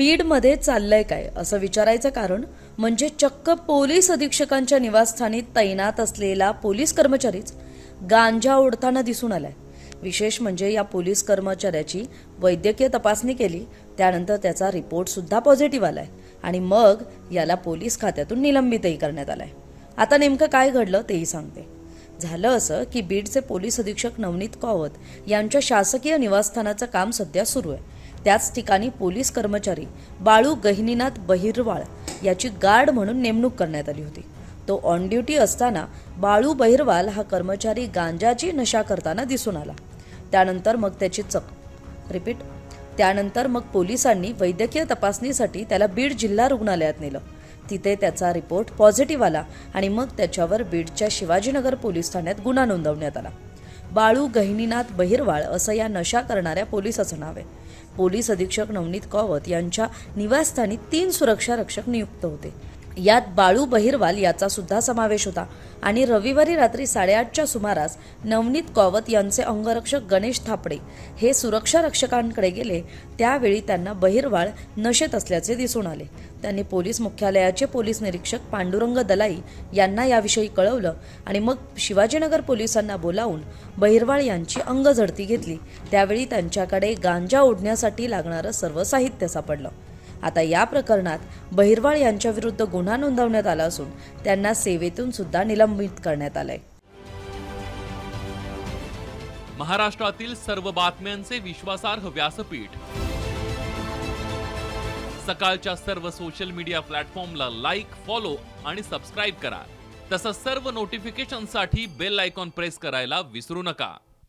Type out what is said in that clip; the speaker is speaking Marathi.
बीडमध्ये चाललंय काय? असं विचारायचं कारण म्हणजे चक्क पोलीस अधीक्षकांच्या निवासस्थानी तैनात असलेला पोलीस कर्मचारीच गांजा ओढताना दिसून आलाय. विशेष म्हणजे या पोलीस कर्मचाऱ्याची वैद्यकीय तपासणी केली त्यानंतर त्याचा रिपोर्ट सुद्धा पॉझिटिव्ह आलाय आणि मग याला पोलीस खात्यातून निलंबितही करण्यात आलाय. आता नेमकं काय घडलं तेही सांगते. झालं असं की बीडचे पोलीस अधीक्षक नवनीत कावत यांच्या शासकीय निवासस्थानाचं काम सध्या सुरू आहे. त्याच ठिकाणी पोलीस कर्मचारी बाळू गहिनीनाथ बहिरवाळ याची गार्ड म्हणून नेमणूक करण्यात आली होती. तो ऑन ड्युटी असताना बाळू बहिरवाल हा कर्मचारी गांजाची नशा करताना दिसून आला. त्यानंतर मग त्याची चक. रिपीट त्यानंतर मग पोलिसांनी वैद्यकीय तपासणीसाठी त्याला बीड जिल्हा रुग्णालयात नेलं. तिथे त्याचा रिपोर्ट पॉझिटिव्ह आला आणि मग त्याच्यावर बीडच्या शिवाजीनगर पोलीस ठाण्यात गुन्हा नोंदवण्यात आला. बाळू गहिनीनाथ बहिरवाळ असं या नशा करणाऱ्या पोलिसाचं नाव आहे. पोलीस अधीक्षक नवनीत कौवत यांच्या निवासस्थानी तीन सुरक्षा रक्षक नियुक्त होते. यात बाळू बहिरवाल याचा सुद्धा समावेश होता. आणि रविवारी रात्री साडेआठच्या सुमारास नवनीत कॉवत यांचे अंगरक्षक गणेश थापडे हे सुरक्षा रक्षकांकडे गेले. त्यावेळी त्यांना बहिरवाळ नशेत असल्याचे दिसून आले. त्यांनी पोलीस मुख्यालयाचे पोलीस निरीक्षक पांडुरंग दलाई यांना याविषयी कळवलं आणि मग शिवाजीनगर पोलिसांना बोलावून बहिरवाळ यांची अंगझडती घेतली. त्यावेळी त्यांच्याकडे गांजा ओढण्यासाठी लागणारं सर्व साहित्य सापडलं. आता या प्रकरणात बहिरवाळ यांच्या विरुद्ध गुन्हा नोंदवण्यात आला असून त्यांना सेवेतून सुद्धा निलंबित करण्यात आलंय. महाराष्ट्रातील सर्व बातम्यांचे विश्वासार्ह व्यासपीठ. सकाळच्या सर्व सोशल मीडिया प्लॅटफॉर्मला लाईक फॉलो आणि सबस्क्राईब करा. तसंच सर्व नोटिफिकेशनसाठी बेल आयकॉन प्रेस करायला विसरू नका.